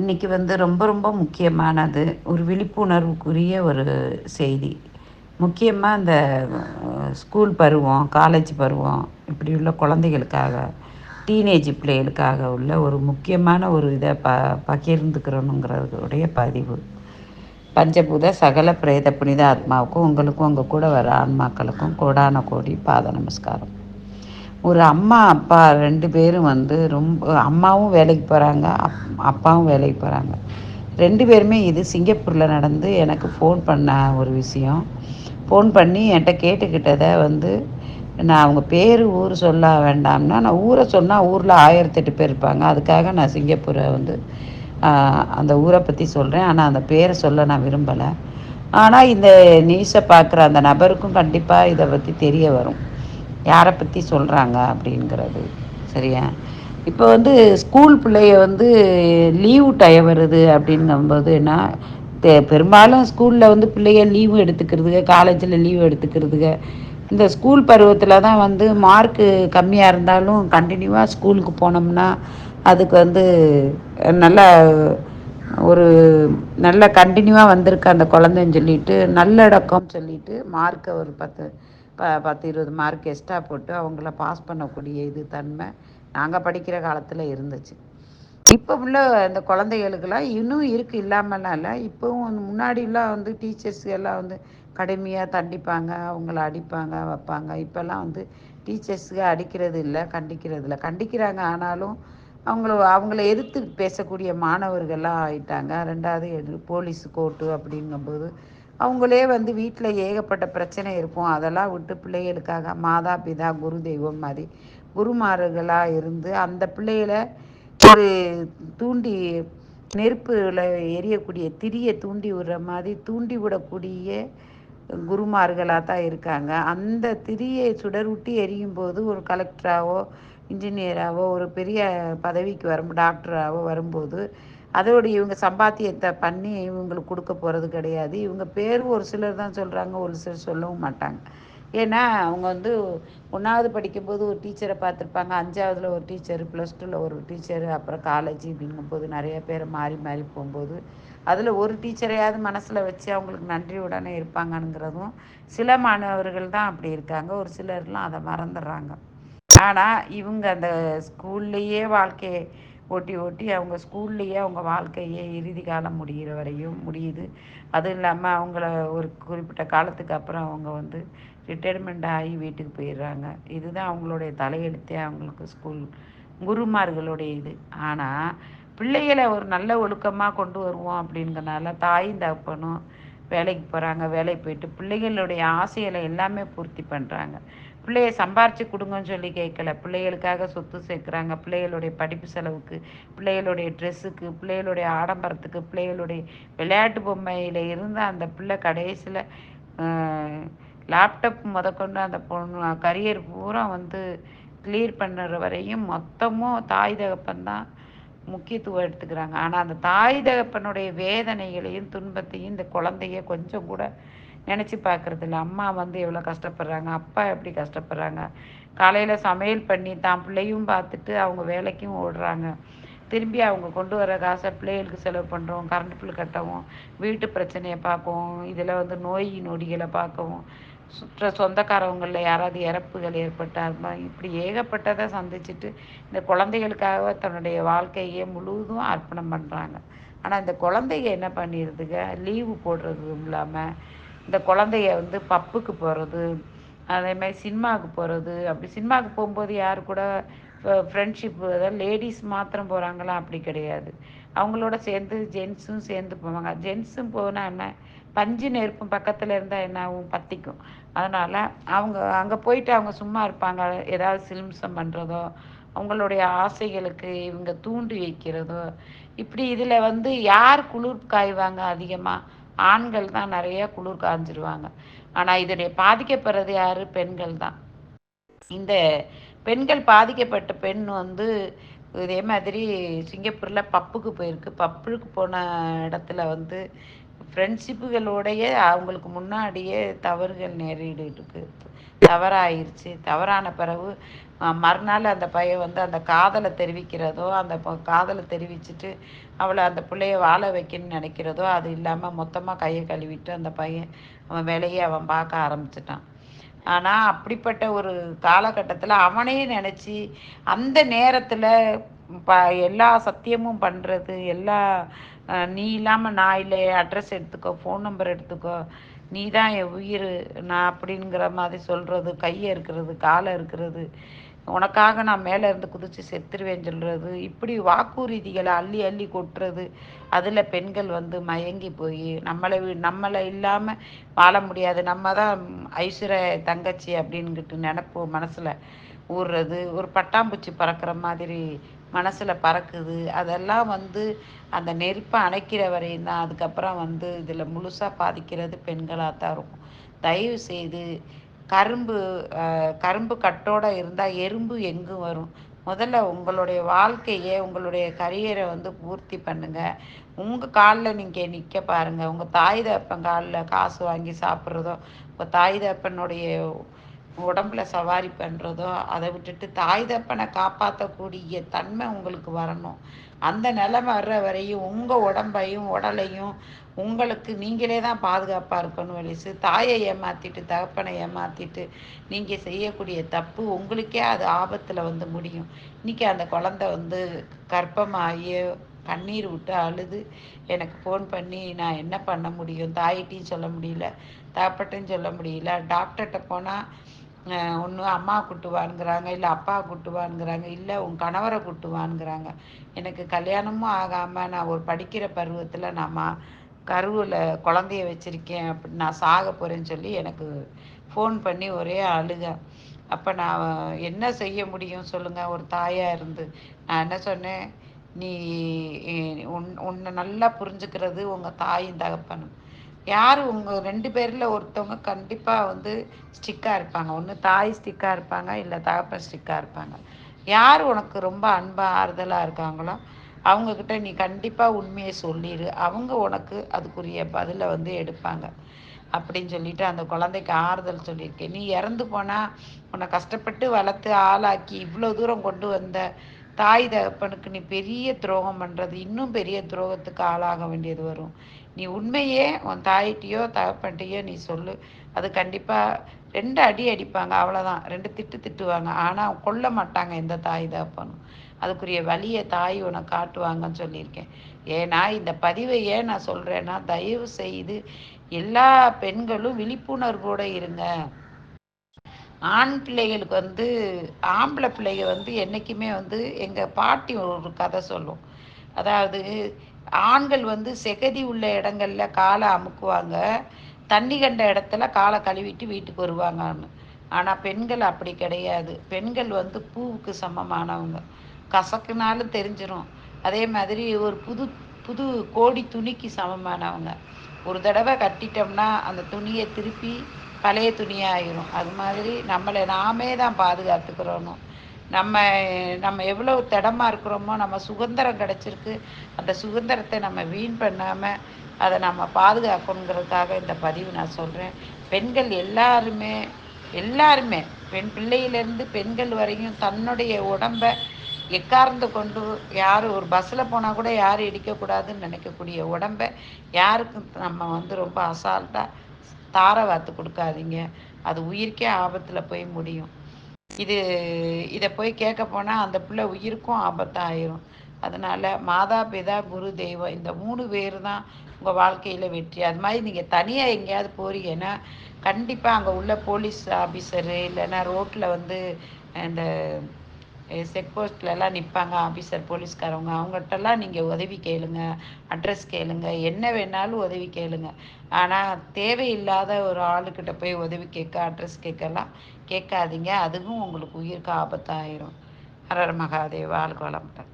இன்றைக்கி வந்து ரொம்ப ரொம்ப முக்கியமானது ஒரு விழிப்புணர்வுக்குரிய ஒரு செய்தி. முக்கியமாக இந்த ஸ்கூல் பருவம் காலேஜ் பருவம் இப்படி உள்ள குழந்தைகளுக்காக டீனேஜ் பிள்ளைகளுக்காக உள்ள ஒரு முக்கியமான ஒரு இதை ப பகிர்ந்துக்கிறணுங்கிறதுடைய பதிவு. பஞ்சபூத சகல பிரேத புனித ஆத்மாவுக்கும் உங்களுக்கும் உங்கள் கூட வர ஆன்மாக்களுக்கும் கோடான கோடி பாத நமஸ்காரம். ஒரு அம்மா அப்பா ரெண்டு பேரும் வந்து ரொம்ப அம்மாவும் வேலைக்கு போகிறாங்க அப் அப்பாவும் வேலைக்கு போகிறாங்க ரெண்டு பேருமே இது சிங்கப்பூரில் நடந்து எனக்கு ஃபோன் பண்ண ஒரு விஷயம். ஃபோன் பண்ணி என்கிட்ட கேட்டுக்கிட்டதை வந்து நான் அவங்க பேர் ஊர் சொல்ல வேண்டாம்னா நான் ஊரை சொன்னால் ஊரில் ஆயிரத்தெட்டு பேர் இருப்பாங்க. அதுக்காக நான் சிங்கப்பூரை வந்து அந்த ஊரை பற்றி சொல்கிறேன் ஆனால் அந்த பேரை சொல்ல நான் விரும்பலை. ஆனால் இந்த நியூஸை பார்க்குற அந்த நபருக்கும் கண்டிப்பாக இதை பற்றி தெரிய வரும். யாரை பற்றி சொல்கிறாங்க அப்படிங்கிறது சரியா? இப்போ வந்து ஸ்கூல் பிள்ளைய வந்து லீவு டய வருது அப்படிங்கும்போது என்ன தே பெரும்பாலும் ஸ்கூலில் வந்து பிள்ளைய லீவு எடுத்துக்கிறதுங்க காலேஜில் லீவு எடுத்துக்கிறதுங்க இந்த ஸ்கூல் பருவத்தில் தான் வந்து மார்க்கு கம்மியாக இருந்தாலும் கண்டினியூவாக ஸ்கூலுக்கு போனோம்னா அதுக்கு வந்து நல்ல ஒரு நல்ல கண்டினியூவாக வந்திருக்கு அந்த குழந்தைன்னு சொல்லிட்டு நல்லடக்கம் சொல்லிட்டு மார்க்கை ஒரு பத்து ப பத்து இருபது மார்க் எக்ஸ்ட்ரா போட்டு அவங்கள பாஸ் பண்ணக்கூடிய இது தன்மை நாங்கள் படிக்கிற காலத்தில் இருந்துச்சு. இப்போ உள்ள இந்த குழந்தைகளுக்கெல்லாம் இன்னும் இருக்குது இல்லாமலாம் இல்லை இப்போவும் வந்து முன்னாடிலாம் வந்து டீச்சர்ஸ் எல்லாம் வந்து கடுமையாக தண்டிப்பாங்க அவங்கள அடிப்பாங்க வைப்பாங்க. இப்போல்லாம் வந்து டீச்சர்ஸுக்கு அடிக்கிறது இல்லை கண்டிக்கிறது இல்லை. கண்டிக்கிறாங்க ஆனாலும் அவங்கள அவங்கள எதிர்த்து பேசக்கூடிய மாணவர்கள்லாம் ஆயிட்டாங்க. ரெண்டாவது போலீஸ் கோர்ட்டு அப்படிங்கும்போது அவங்களே வந்து வீட்டில் ஏகப்பட்ட பிரச்சனை இருக்கும். அதெல்லாம் விட்டு பிள்ளைகளுக்காக மாதா பிதா குரு தெய்வம் மாதிரி குருமார்களாக இருந்து அந்த பிள்ளைகளை ஒரு தூண்டி நெருப்பில் எரியக்கூடிய திரியை தூண்டி விடுற மாதிரி தூண்டி விடக்கூடிய குருமார்களாக தான் இருக்காங்க. அந்த திரியை சுடர்விட்டு எரியும் போது ஒரு கலெக்டராகவோ இன்ஜினியராகவோ ஒரு பெரிய பதவிக்கு வரும் டாக்டராகவோ வரும்போது அதோடு இவங்க சம்பாத்தியத்தை பண்ணி இவங்களுக்கு கொடுக்க போகிறது கிடையாது. இவங்க பேர் ஒரு சிலர் தான் சொல்கிறாங்க ஒரு சிலர் சொல்லவும் மாட்டாங்க. ஏன்னா அவங்க வந்து ஒன்றாவது படிக்கும்போது ஒரு டீச்சரை பார்த்துருப்பாங்க அஞ்சாவதில் ஒரு டீச்சர் ப்ளஸ் டூவில் ஒரு டீச்சர் அப்புறம் காலேஜ் அப்படிங்கும்போது நிறைய பேர் மாறி மாறி போகும்போது அதில் ஒரு டீச்சரையாவது மனசில் வச்சு அவங்களுக்கு நன்றி உடனே இருப்பாங்கங்கிறதும் சில மாணவர்கள் தான் அப்படி இருக்காங்க. ஒரு சிலர்லாம் அதை மறந்துடுறாங்க. ஆனால் இவங்க அந்த ஸ்கூல்லையே வாழ்க்கையை ஓட்டி ஓட்டி அவங்க ஸ்கூல்லையே அவங்க வாழ்க்கையே இறுதி காலம் முடிகிற வரையும் முடியுது. அதுவும் இல்லாமல் அவங்கள ஒரு குறிப்பிட்ட காலத்துக்கு அப்புறம் அவங்க வந்து ரிட்டையர்மெண்ட் ஆகி வீட்டுக்கு போயிடுறாங்க. இதுதான் அவங்களுடைய தலையெழுத்தே அவங்களுக்கு ஸ்கூல் குருமார்களுடைய இது. ஆனால் பிள்ளைகளை ஒரு நல்ல ஒழுக்கமாக கொண்டு வருவோம் அப்படிங்கிறனால தாயும் தகப்பனும் வேலைக்கு போகிறாங்க வேலைக்கு போயிட்டு பிள்ளைகளுடைய ஆசைகளை எல்லாமே பூர்த்தி பண்ணுறாங்க பிள்ளைய சம்பாரித்து கொடுங்கன்னு சொல்லி கேட்கல. பிள்ளைகளுக்காக சொத்து சேர்க்குறாங்க. பிள்ளைகளுடைய படிப்பு செலவுக்கு பிள்ளைகளுடைய ட்ரெஸ்ஸுக்கு பிள்ளைகளுடைய ஆடம்பரத்துக்கு பிள்ளைகளுடைய விளையாட்டு பொம்மையில் இருந்து அந்த பிள்ளை கடைசியில் லேப்டாப் முதற்கொண்டு அந்த பொண்ணு கரியர் பூரா வந்து கிளியர் பண்ணுற வரையும் மொத்தமும் தாய் தகப்பன் தான் முக்கியத்துவம் எடுத்துக்கிறாங்க. ஆனால் அந்த தாய் தகப்பனுடைய வேதனைகளையும் துன்பத்தையும் இந்த குழந்தைய கொஞ்சம் கூட நினச்சி பார்க்குறதில்ல அம்மா வந்து எவ்வளோ கஷ்டப்படுறாங்க அப்பா எப்படி கஷ்டப்படுறாங்க? காலையில் சமையல் பண்ணி தான் பிள்ளையும் பார்த்துட்டு அவங்க வேலைக்கும் ஓடுறாங்க. திரும்பி அவங்க கொண்டு வர காசை பிள்ளைகளுக்கு செலவு பண்ணுறோம் கரண்ட் பில் கட்டவும் வீட்டு பிரச்சனையை பார்க்கவும் இதில் வந்து நோய் நொடிகளை பார்க்கவும் சுற்ற சொந்தக்காரவங்களில் யாராவது இறப்புகள் ஏற்பட்டால் இப்படி ஏகப்பட்டதை சந்திச்சுட்டு இந்த குழந்தைகளுக்காக தன்னுடைய வாழ்க்கையே முழுவதும் அர்ப்பணம் பண்ணுறாங்க ஆனால் இந்த குழந்தைங்க என்ன பண்ணிடுதுங்க? லீவு போடுறதும் இல்லாமல் இந்த குழந்தைய வந்து பப்புக்கு போகிறது அதே மாதிரி சினிமாவுக்கு போகிறது அப்படி சினிமாவுக்கு போகும்போது யார் கூட ஃப்ரெண்ட்ஷிப் அதாவது லேடிஸ் மாத்திரம் போகிறாங்களா அப்படி கிடையாது. அவங்களோட சேர்ந்து ஜென்ஸும் சேர்ந்து போவாங்க. ஜென்ஸும் போனால் என்ன? பஞ்சு நெருப்பும் பக்கத்தில் இருந்தால் என்ன ஆகும்? பற்றிக்கும் அதனால் அவங்க அங்கே போயிட்டு அவங்க சும்மா இருப்பாங்க. ஏதாவது சிலிம்சம் பண்ணுறதோ அவங்களுடைய ஆசைகளுக்கு இவங்க தூண்டி வைக்கிறதோ இப்படி இதில் வந்து யார் குளிர் காய்வாங்க அதிகமாக ஆண்கள் தான் நிறைய குளிர் காஞ்சிருவாங்க. ஆனால் இதனுடைய பாதிக்கப்படுறது யார்? பெண்கள் தான். இந்த பெண்கள் பாதிக்கப்பட்ட பெண் வந்து இதே மாதிரி சிங்கப்பூரில் பப்புக்கு போயிருக்கு. பப்புக்கு போன இடத்துல வந்து ஃப்ரெண்ட்ஷிப்புகளோடைய அவங்களுக்கு முன்னாடியே தவறுகள் நேரிடுக்கு தவறாயிருச்சு. தவறான பிறகு மறுநாள் அந்த பையன் வந்து அந்த காதலை தெரிவிக்கிறதோ அந்த காதலை தெரிவிச்சுட்டு அவளை அந்த பிள்ளைய வாழ வைக்கணும்னு நினைக்கிறதோ அது இல்லாமல் மொத்தமாக கையை கழுவிட்டு அந்த பையன் அவன் வேலையை அவன் பார்க்க ஆரம்பிச்சிட்டான். ஆனால் அப்படிப்பட்ட ஒரு காலகட்டத்தில் அவனே நினச்சி அந்த நேரத்தில் ப எல்லா சத்தியமும் பண்ணுறது எல்லா நீ இல்லாமல் நான் இல்லை அட்ரஸ் எடுத்துக்கோ ஃபோன் நம்பர் எடுத்துக்கோ நீ தான் என் உயிர் நான் அப்படிங்கிற மாதிரி சொல்கிறது கையை இருக்கிறது காலை இருக்கிறது. உனக்காக நான் மேலே இருந்து குதித்து செத்துருவேன் சொல்கிறது இப்படி வாக்குறுதிகளை அள்ளி அள்ளி கொட்டுறது. அதில் பெண்கள் வந்து மயங்கி போய் நம்மளை நம்மளை இல்லாமல் வாழ முடியாது. நம்ம தான் ஐஸ்வர்ய தங்கச்சி அப்படின்கிட்டு நினப்பு மனசில் ஊறுறது ஒரு பட்டாம்பூச்சி பறக்கிற மாதிரி மனசில் பறக்குது. அதெல்லாம் வந்து அந்த நெருப்பை அணைக்கிற வரையும் தான். அதுக்கப்புறம் வந்து இதில் முழுசாக பாதிக்கிறது பெண்களாக தான் இருக்கும். தயவு செய்து கரும்பு கரும்பு கட்டோடு இருந்தால் எறும்பு எங்கும் வரும். முதல்ல உங்களுடைய வாழ்க்கையை உங்களுடைய கரியரை வந்து பூர்த்தி பண்ணுங்கள் உங்கள் காலில் நீங்கள் நிற்க பாருங்கள் உங்கள் தாய் தப்பன் காலில் காசு வாங்கி சாப்பிட்றதோ உங்கள் தாய் தப்பனுடைய உடம்புல சவாரி பண்ணுறதோ அதை விட்டுட்டு தாய் தப்பனை காப்பாற்றக்கூடிய தன்மை உங்களுக்கு வரணும். அந்த நிலைமை வர்ற வரையும் உங்கள் உடம்பையும் உடலையும் உங்களுக்கு நீங்களே தான் பாதுகாப்பாக இருக்கணும் வலிசு தாயை ஏமாற்றிட்டு தகப்பனை ஏமாற்றிட்டு நீங்கள் செய்யக்கூடிய தப்பு உங்களுக்கே அது ஆபத்தில் வந்து முடியும். இன்றைக்கி அந்த குழந்த வந்து கர்ப்பமாகி கண்ணீர் விட்டு அழுது எனக்கு ஃபோன் பண்ணி நான் என்ன பண்ண முடியும்? தாயிட்டையும் சொல்ல முடியல தகப்பட்டையும் சொல்ல முடியல. டாக்டர்கிட்ட போனால் ஒன்று அம்மா கூட்டுவானுங்கிறாங்க இல்லை அப்பா கூட்டுவானுங்கிறாங்க இல்லை உன் கணவரை கூட்டுவானுங்கிறாங்க. எனக்கு கல்யாணமும் ஆகாமல் நான் ஒரு படிக்கிற பருவத்தில் நான் கருவில் குழந்தைய வச்சுருக்கேன் அப்படி நான் சாக போகிறேன்னு சொல்லி எனக்கு ஃபோன் பண்ணி ஒரே அழுக. அப்போ நான் என்ன செய்ய முடியும் சொல்லுங்கள் ஒரு தாயாக இருந்து. நான் என்ன சொன்னேன் நீ உன் உன்னை நல்லா புரிஞ்சுக்கிறது உங்கள் தாயும் தகப்பனும். யார்? உங்கள் ரெண்டு பேரில் ஒருத்தவங்க கண்டிப்பாக வந்து ஸ்டிக்காக இருப்பாங்க. ஒன்று தாய் ஸ்டிக்காக இருப்பாங்க இல்லை தகப்பன் ஸ்டிக்காக இருப்பாங்க. யார் உனக்கு ரொம்ப அன்பாக ஆறுதலாக இருக்காங்களோ அவங்கக்கிட்ட நீ கண்டிப்பாக உண்மையை சொல்லிடு அவங்க உனக்கு அதுக்குரிய பதிலை வந்து எடுப்பாங்க. அப்படின்னு சொல்லிட்டு அந்த குழந்தைக்கு ஆறுதல் சொல்லியிருக்கேன். நீ இறந்து போனால் உன்னை கஷ்டப்பட்டு வளர்த்து ஆளாக்கி இவ்வளோ தூரம் கொண்டு வந்த தாய் தகப்பனுக்கு நீ பெரிய துரோகம் பண்ணுறது இன்னும் பெரிய துரோகத்துக்கு ஆளாக வேண்டியது வரும். நீ உண்மையே உன் தாயிட்டையோ தகப்பன்ட்டையோ நீ சொல்லு. அது கண்டிப்பாக ரெண்டு அடி அடிப்பாங்க அவ்வளோதான் ரெண்டு திட்டு திட்டுவாங்க. ஆனால் கொல்ல மாட்டாங்க எந்த தாய் தகப்பனும். அதுக்குரிய வழியை தாய் உனக்கு காட்டுவாங்கன்னு சொல்லியிருக்கேன். ஏன்னா இந்த பதிவை ஏன் நான் சொல்கிறேன்னா தயவு செய்து எல்லா பெண்களும் விழிப்புணர்வோடு இருங்க. ஆண் பிள்ளைகளுக்கு வந்து ஆம்பளை பிள்ளைங்க வந்து என்றைக்குமே வந்து எங்கள் பாட்டி ஒரு கதை சொல்லும். அதாவது ஆண்கள் வந்து செகதி உள்ள இடங்கள்ல காலை அமுக்குவாங்க. தண்ணி கண்ட இடத்துல காலை கழுவிட்டு வீட்டுக்கு வருவாங்கன்னு. ஆனால் பெண்கள் அப்படி கிடையாது. பெண்கள் வந்து பூவுக்கு சமமானவங்க. கசக்குனாலும் தெரிஞ்சிடும் அதே மாதிரி ஒரு புது புது கோடி துணிக்கு சமமானவங்க. ஒரு தடவை கட்டிட்டோம்னா அந்த துணியை திருப்பி பழைய துணியாகிரும் அது மாதிரி நம்மளை நாமே தான் பாதுகாத்துக்கிறோணும் நம்ம நம்ம எவ்வளோ திடமா இருக்கிறோமோ நம்ம சுதந்திரம் கிடச்சிருக்கு. அந்த சுதந்திரத்தை நம்ம வீண் பண்ணாமல் அதை நம்ம பாதுகாக்கணுங்கிறதுக்காக இந்த பதிவு நான் சொல்கிறேன் பெண்கள் எல்லாருமே எல்லாருமே பெண் பிள்ளையிலேருந்து பெண்கள் வரையும் தன்னுடைய உடம்பை எக்கார்ந்து கொண்டு யார் ஒரு பஸ்ஸில் போனால் கூட யாரும் இடிக்கக்கூடாதுன்னு நினைக்கக்கூடிய உடம்பை யாருக்கும் நம்ம வந்து ரொம்ப அசால்ட்டாக தாரை வாத்து கொடுக்காதீங்க. அது உயிருக்கே ஆபத்தில் போய் முடியும். இது இதை போய் கேட்க போனால் அந்த பிள்ளை உயிருக்கும் ஆபத்தாயிரும். அதனால் மாதா பிதா குரு தெய்வம் இந்த மூணு பேர் தான் உங்கள் வாழ்க்கையில் வெற்றி. அது மாதிரி நீங்கள் தனியாக எங்கேயாவது போறீங்கன்னா கண்டிப்பாக அங்கே உள்ள போலீஸ் ஆஃபீஸரு இல்லைன்னா ரோட்டில் வந்து இந்த செக் போஸ்ட்லலாம் நிற்பாங்க ஆஃபீஸர் போலீஸ்காரவங்க அவங்ககிட்டலாம் நீங்கள் உதவி கேளுங்க அட்ரஸ் கேளுங்க என்ன வேணாலும் உதவி கேளுங்க. ஆனால் தேவையில்லாத ஒரு ஆளுக்கிட்ட போய் உதவி கேட்க அட்ரஸ் கேட்கலாம். கேட்காதீங்க அதுவும் உங்களுக்கு உயிருக்கு ஆபத்தாயிரும். ஹரர் மகாதேவ் ஆளுக்கு வளமுடன்.